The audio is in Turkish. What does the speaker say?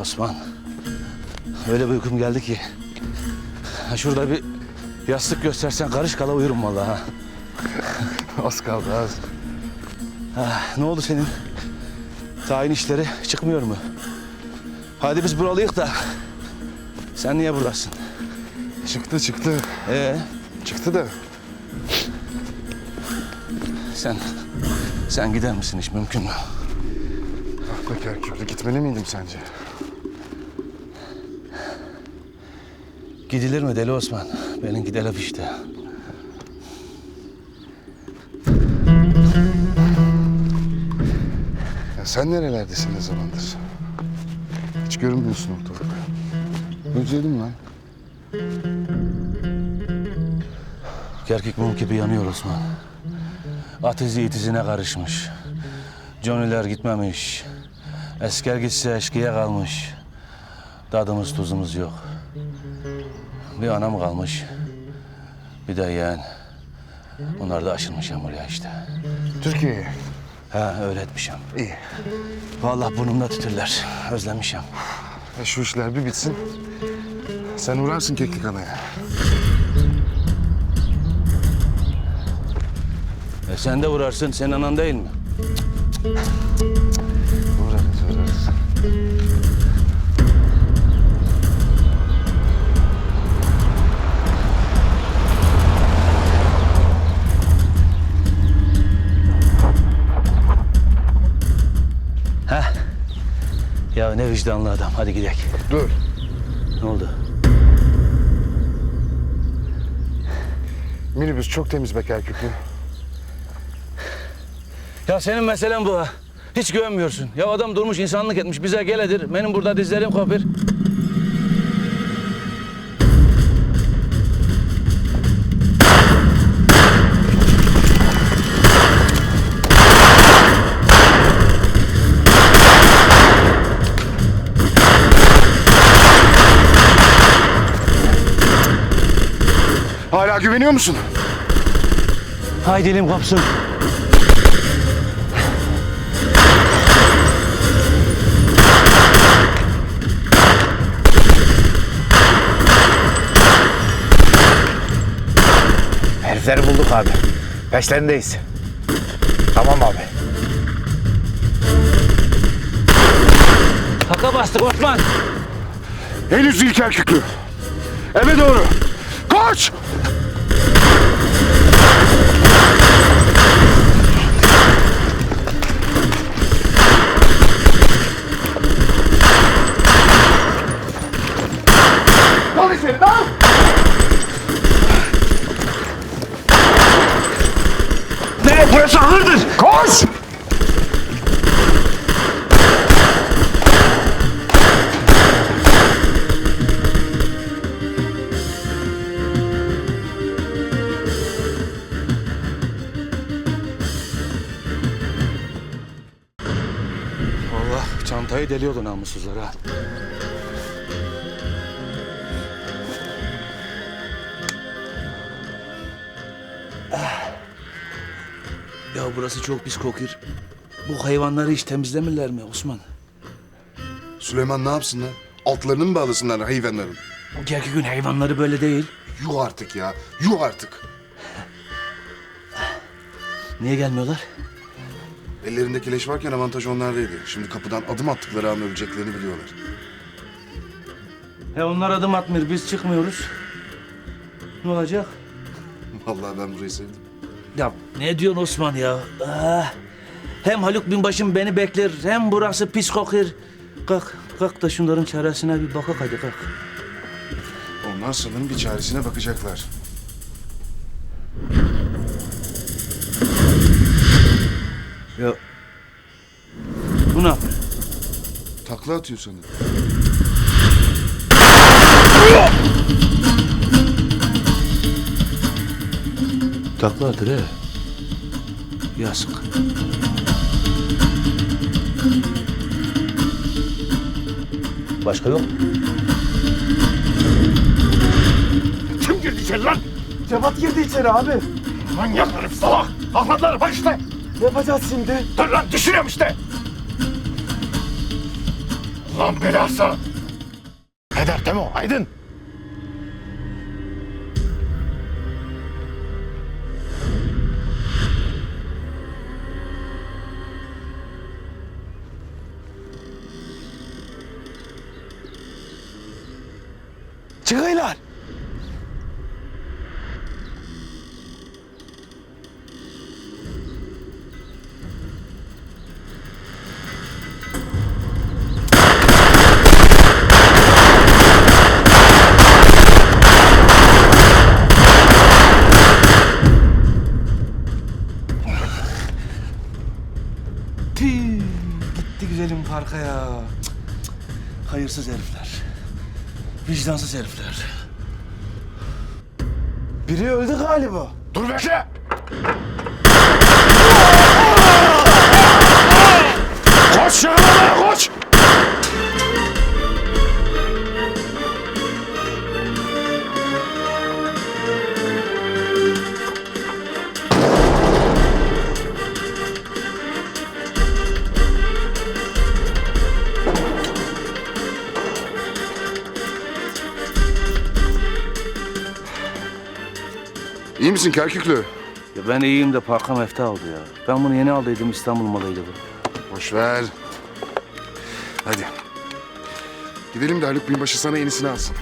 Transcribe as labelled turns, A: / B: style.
A: Osman. Öyle bir uykum geldi ki. Şurada bir yastık göstersen karış kala uyurum vallahi. Ha.
B: Az kaldı az.
A: Ha, ne oldu senin? Tayin işleri çıkmıyor mu? Hadi biz buralıyık da. Sen niye buradasın?
B: Çıktı çıktı.
A: Ee,
B: Çıktı da.
A: sen sen gider misin hiç mümkün mü?
B: Ah be Kerkük'le gitmeli miydim sence?
A: Gidilir mi deli Osman? Benim gidelim işte.
B: Ya sen nerelerdesin ne zamandır? Hiç görünmüyorsun ortalıkta. Özledim lan.
A: Kerkük mum gibi yanıyor Osman. At izi it izine karışmış. Johnny'ler gitmemiş. Esker gitse eşkıya kalmış. Tadımız tuzumuz yok. Bir anam kalmış. Bir de yeğen. Onlar da aşılmış Yağmur'ya işte.
B: Türkiye'ye.
A: Ha öğretmişim.
B: İyi.
A: Vallahi burnumda tütürler. Özlemişim.
B: E şu işler bir bitsin. Sen uğrarsın keklik anaya.
A: E sen de vurarsın. Senin anan değil mi?
B: Uğrarız
A: Ya ne vicdanlı adam. Hadi gidelim.
B: Dur.
A: Ne oldu?
B: Minibüs çok temiz be Kerküklü.
A: Ya senin meselen bu ha. Hiç güvenmiyorsun. Ya adam durmuş insanlık etmiş. Bize geledir. Benim burada dizlerim kopur.
B: Güveniyor musun?
A: Haydi elim kopsun.
C: Herifleri bulduk abi. Peşlerindeyiz. Tamam abi.
A: Haka bastık Osman.
B: Henüz değil Kerküklü. Eve doğru. Koş! Burası ahırdır. Koş!
A: Allah çantayı deliyordu namussuzlar ha. Burası çok pis kokuyor. Bu hayvanları hiç temizlemirler mi Osman?
B: Süleyman ne yapsınlar? Altlarını mı bağlasınlar hayvanların?
A: O Kerkük'ün hayvanları böyle değil.
B: Yuh artık ya. Yuh artık.
A: Niye gelmiyorlar?
B: Ellerinde leş varken avantaj onlardaydı. Şimdi kapıdan adım attıkları an öleceklerini biliyorlar.
A: He onlar adım atmıyor, biz çıkmıyoruz. Ne olacak?
B: Vallahi ben burayı sevdim.
A: Ya ne diyorsun Osman ya? Ah, hem Haluk binbaşım beni bekler, hem burası pis kokuyor. Kalk, kalk da şunların çaresine bir bakak hadi kalk.
B: Onlar sanırım bir çaresine bakacaklar.
A: Ya bu ne yapıyor?
B: Takla atıyor sanırım.
A: Takla atır he. Yazık. Başka yok.
C: Kim girdi içeri lan?
D: Cevat girdi içeri abi.
C: Manyak herif salak. Ahlatlar bak işte.
D: Ne yapacağız şimdi?
C: Dur lan düşürüyorum işte. Lan belası. Heder değil mi o? Aydın.
A: Güzelim parka ya. Cık, cık. Hayırsız herifler. Vicdansız herifler.
D: Biri öldü galiba.
C: Dur bekle.
B: İyi misin Kerküklü?
A: Ya ben iyiyim de parka mefta oldu ya. Ben bunu yeni aldıydım İstanbul malıydı bu.
B: Boş ver. Hadi. Gidelim de Haluk Binbaşı sana yenisini alsın.